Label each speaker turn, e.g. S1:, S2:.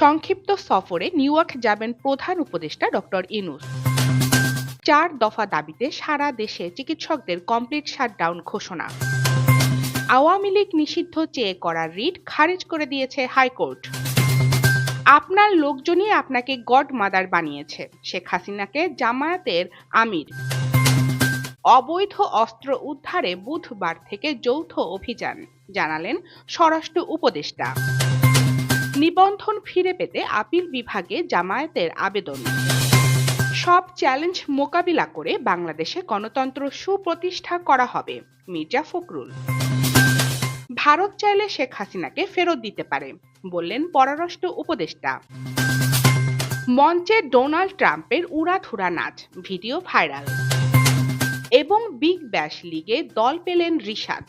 S1: সংক্ষিপ্ত সফরে নিউ যাবেন প্রধান উপদেষ্টা ডক্টর ইনুস। চার দফা দাবিতে সারা দেশে চিকিৎসকদের কমপ্লিট শাটডাউন ঘোষণা। আওয়ামী লীগ নিষিদ্ধ চেয়ে করা রিট খারিজ করে দিয়েছে হাইকোর্ট। আপনার লোকজনই আপনাকে গড মাদার বানিয়েছে, শেখ হাসিনাকে জামায়াতের আমির। অবৈধ অস্ত্র উদ্ধারে বুধবার থেকে যৌথ অভিযান, জানালেন স্বরাষ্ট্র উপদেষ্টা। নিবন্ধন ফিরে পেতে আপিল বিভাগে জামায়াতের আবেদন। সব চ্যালেঞ্জ মোকাবিলা করে বাংলাদেশে গণতন্ত্র সুপ্রতিষ্ঠা করা হবে, মির্জা ফখরুল। ভারত চাইলে শেখ হাসিনাকে ফেরত দিতে পারে, বললেন পররাষ্ট্র উপদেষ্টা। মঞ্চে ডোনাল্ড ট্রাম্পের উড়াধুরা নাচ, ভিডিও ভাইরাল। এবং বিগ ব্যাশ লিগে দল পেলেন রিশাদ।